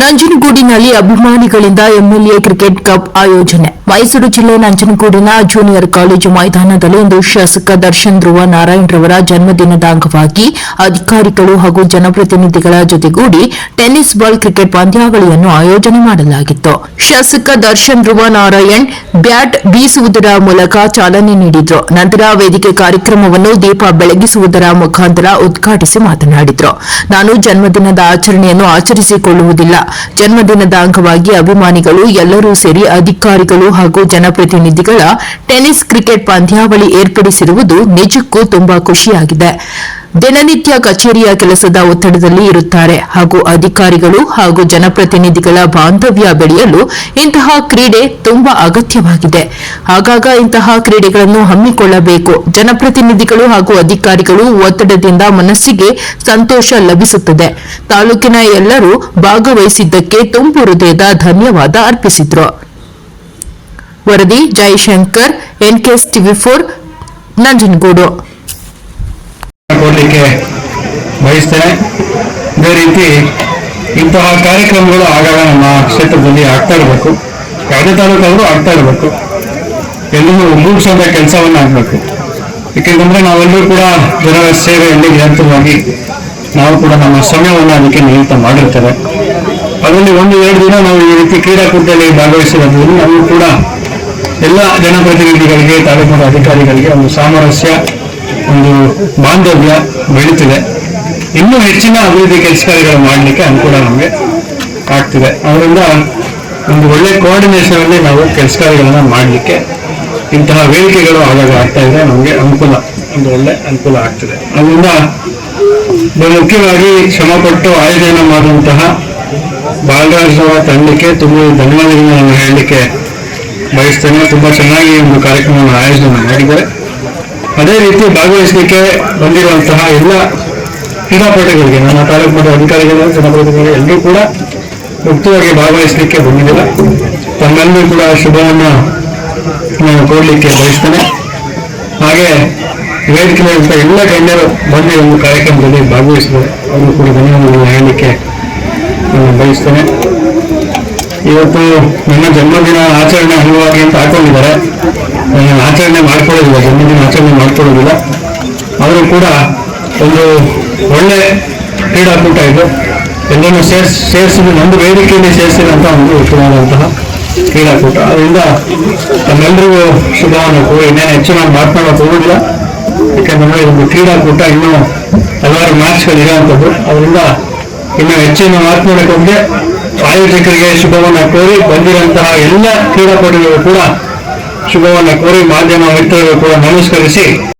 ನಂಜನಗೂಡಿನಲ್ಲಿ ಅಭಿಮಾನಿಗಳಿಂದ MLA cricket cup ಆಯೋಜನೆ. ಮೈಸೂರು ಜಿಲ್ಲೆ ನಂಜನಗೂಡಿನ ಜೂನಿಯರ್ ಕಾಲೇಜು ಮೈದಾನದಲ್ಲಿ ಇಂದು ಶಾಸಕ ದರ್ಶನ್ ಧ್ರುವ ನಾರಾಯಣ್ ರವರ ಜನ್ಮದಿನದ ಅಂಗವಾಗಿ ಅಧಿಕಾರಿಗಳು ಹಾಗೂ ಜನಪ್ರತಿನಿಧಿಗಳ ಜೊತೆಗೂಡಿ ಟೆನ್ನಿಸ್ ಬಾಲ್ ಕ್ರಿಕೆಟ್ ಪಂದ್ಯಾವಳಿಯನ್ನು ಆಯೋಜನೆ ಮಾಡಲಾಗಿತ್ತು. ಶಾಸಕ ದರ್ಶನ್ ಧ್ರುವ ನಾರಾಯಣ್ ಬ್ಯಾಟ್ ಬೀಸುವುದರ ಮೂಲಕ ಚಾಲನೆ ನೀಡಿದ್ರು. ನಂತರ ವೇದಿಕೆ ಕಾರ್ಯಕ್ರಮವನ್ನು ದೀಪ ಬೆಳಗಿಸುವುದರ ಮುಖಾಂತರ ಉದ್ಘಾಟಿಸಿ ಮಾತನಾಡಿದರು. ನಾನು ಜನ್ಮದಿನದ ಆಚರಣೆಯನ್ನು ಆಚರಿಸಿಕೊಳ್ಳುವುದಿಲ್ಲ. ಜನ್ಮದಿನದ ಅಂಗವಾಗಿ ಅಭಿಮಾನಿಗಳು ಎಲ್ಲರೂ ಸೇರಿ ಅಧಿಕಾರಿಗಳು ಹಾಗೂ ಜನಪ್ರತಿನಿಧಿಗಳ ಟೆನಿಸ್ ಕ್ರಿಕೆಟ್ ಪಂದ್ಯಾವಳಿ ಏರ್ಪಡಿಸಿರುವುದು ನಿಜಕ್ಕೂ ತುಂಬಾ ಖುಷಿಯಾಗಿದೆ. ದಿನನಿತ್ಯ ಕಚೇರಿಯ ಕೆಲಸದ ಒತ್ತಡದಲ್ಲಿ ಇರುತ್ತಾರೆ ಹಾಗೂ ಅಧಿಕಾರಿಗಳು ಹಾಗೂ ಜನಪ್ರತಿನಿಧಿಗಳ ಬಾಂಧವ್ಯ ಬೆಳೆಯಲು ಇಂತಹ ಕ್ರೀಡೆ ತುಂಬಾ ಅಗತ್ಯವಾಗಿದೆ. ಆಗಾಗ ಇಂತಹ ಕ್ರೀಡೆಗಳನ್ನು ಹಮ್ಮಿಕೊಳ್ಳಬೇಕು. ಜನಪ್ರತಿನಿಧಿಗಳು ಹಾಗೂ ಅಧಿಕಾರಿಗಳು ಒತ್ತಡದಿಂದ ಮನಸ್ಸಿಗೆ ಸಂತೋಷ ಲಭಿಸುತ್ತದೆ. ತಾಲೂಕಿನ ಎಲ್ಲರೂ ಭಾಗವಹಿಸಿದ್ದಕ್ಕೆ ತುಂಬು ಹೃದಯದ ಧನ್ಯವಾದ ಅರ್ಪಿಸಿದ್ರು. ವರದಿ Jayashankar NKS TV four, Nanjangud. ಕೊಡಲಿಕ್ಕೆ ಬಯಸ್ತೇನೆ. ಇದೇ ರೀತಿ ಇಂತಹ ಕಾರ್ಯಕ್ರಮಗಳು ಆಗಾಗ ನಮ್ಮ ಕ್ಷೇತ್ರದಲ್ಲಿ ಆಗ್ತಾ ಇರಬೇಕು. ಯಾವುದೇ ತಾಲೂಕಾದರೂ ಆಗ್ತಾ ಇರಬೇಕು. ಎಲ್ಲರೂ ಮುಗಿಸೋದ ಕೆಲಸವನ್ನು ಆಗಬೇಕು. ಏಕೆಂತಂದ್ರೆ ನಾವೆಲ್ಲರೂ ಕೂಡ ಜನರ ಸೇವೆಯಲ್ಲಿ ನಿರಂತರವಾಗಿ ನಾವು ಕೂಡ ನಮ್ಮ ಸಮಯವನ್ನು ಅದಕ್ಕೆ ನಿಯುಕ್ತ ಮಾಡಿರ್ತೇವೆ. ಅದರಲ್ಲಿ ಒಂದು, ಎರಡು ದಿನ ನಾವು ಈ ರೀತಿ ಕ್ರೀಡಾಕೂಟದಲ್ಲಿ ಭಾಗವಹಿಸಿರೋದ್ರಿಂದ ನಾವು ಕೂಡ ಎಲ್ಲ ಜನಪ್ರತಿನಿಧಿಗಳಿಗೆ, ತಾಲೂಕಿನ ಅಧಿಕಾರಿಗಳಿಗೆ ಒಂದು ಸಾಮರಸ್ಯ ಒಂದು ಬಾಂಧವ್ಯ ಬೆಳೀತಿದೆ. ಇನ್ನೂ ಹೆಚ್ಚಿನ ಅಭಿವೃದ್ಧಿ ಕೆಲಸ ಕಾರ್ಯಗಳು ಮಾಡಲಿಕ್ಕೆ ಅನುಕೂಲ ನಮಗೆ ಆಗ್ತಿದೆ. ಅವರಿಂದ ಒಂದು ಒಳ್ಳೆ ಕೋಆರ್ಡಿನೇಷನ್ ಅಲ್ಲಿ ನಾವು ಕೆಲಸ ಕಾರ್ಯಗಳನ್ನ ಮಾಡಲಿಕ್ಕೆ ಇಂತಹ ವೇದಿಕೆಗಳು ಆಗಾಗ ಆಗ್ತಾ ಇದೆ ನಮಗೆ ಅನುಕೂಲ, ಒಂದು ಒಳ್ಳೆ ಅನುಕೂಲ ಆಗ್ತಿದೆ. ಅದರಿಂದ ಮುಖ್ಯವಾಗಿ ಶ್ರಮಪಟ್ಟು ಆಯೋಜನೆ ಮಾಡುವಂತಹ ಬಾಲರಾಜರವರ ತಂಡಕ್ಕೆ ತುಂಬ ಧನ್ಯವಾದಗಳನ್ನು ನಾನು ಹೇಳಲಿಕ್ಕೆ ಬಯಸ್ತೇನೆ. ತುಂಬಾ ಚೆನ್ನಾಗಿ ಒಂದು ಕಾರ್ಯಕ್ರಮವನ್ನು ಆಯೋಜನೆ ಮಾಡಿದ್ದಾರೆ. ಅದೇ ರೀತಿ ಭಾಗವಹಿಸಲಿಕ್ಕೆ ಬಂದಿರುವಂತಹ ಎಲ್ಲ ಕ್ರೀಡಾಪಟುಗಳಿಗೆ, ನಮ್ಮ ತಾಲೂಕು ಮಟ್ಟದ ಅಧಿಕಾರಿಗಳು, ಜನಪ್ರತಿನಿಧಿಗಳು ಎಲ್ಲರೂ ಕೂಡ ಮುಕ್ತವಾಗಿ ಭಾಗವಹಿಸಲಿಕ್ಕೆ ಬಂದಿಲ್ಲ. ತಮ್ಮೆಲ್ಲರೂ ಕೂಡ ಶುಭವನ್ನು ನಾನು ಕೊಡಲಿಕ್ಕೆ ಬಯಸ್ತೇನೆ. ಹಾಗೆ ವೇದಿಕೆಯಲ್ಲಿರುವಂತಹ ಎಲ್ಲ ಗಣ್ಯರು ಬಂದು ಒಂದು ಕಾರ್ಯಕ್ರಮದಲ್ಲಿ ಭಾಗವಹಿಸಿದರು ಅವರು ಕೂಡ ಧನ್ಯವಾದಗಳನ್ನು ಹೇಳಲಿಕ್ಕೆ ನಾನು ಬಯಸ್ತೇನೆ. ಇವತ್ತು ನನ್ನ ಜನ್ಮದಿನ ಆಚರಣೆ ಅಂಗವಾಗಿ ಅಂತ ಹಾಕೊಂಡಿದ್ದಾರೆ. ಆಚರಣೆ ಮಾಡ್ಕೊಳ್ಳೋದಿಲ್ಲ, ಜನ್ಮದಿನ ಆಚರಣೆ ಮಾಡ್ಕೊಳ್ಳೋದಿಲ್ಲ. ಆದರೂ ಕೂಡ ಒಂದು ಒಳ್ಳೆ ಕ್ರೀಡಾಕೂಟ ಇದು. ಎಲ್ಲರೂ ಸೇರ್ಸ್ ಸೇರಿಸಿದ ಒಂದು ವೇದಿಕೆಯಲ್ಲಿ ಸೇರಿಸಿದಂಥ ಒಂದು ಉತ್ತಮವಾದಂತಹ ಕ್ರೀಡಾಕೂಟ. ಅದರಿಂದ ನಮ್ಮೆಲ್ಲರಿಗೂ ಶುಭವನ್ನು ಕೋರಿ ಇನ್ನೇನು ಹೆಚ್ಚು ನಾನು ಮಾತನಾಡೋಕೆ ಹೋಗೋದಿಲ್ಲ. ಯಾಕೆಂದ್ರೆ ಒಂದು ಕ್ರೀಡಾಕೂಟ, ಇನ್ನೂ ಹಲವಾರು ಮ್ಯಾಚ್ಗಳು ಅಂಥದ್ದು ಅದರಿಂದ ಇನ್ನೂ ಹೆಚ್ಚಿನ ಮಾತನಾಡೋಕೆ ಹೋಗಿ, ಆಯೋಜಕರಿಗೆ ಶುಭವನ್ನು ಕೋರಿ ಬಂದಿರುವಂತಹ ಎಲ್ಲ ಕ್ರೀಡಾಪಟುಗಳು ಕೂಡ ಶುಭವನ್ನ ಕೋರಿ ಮಾಧ್ಯಮ ಮಿತ್ರರು ಕೂಡ ನಮಸ್ಕರಿಸಿ.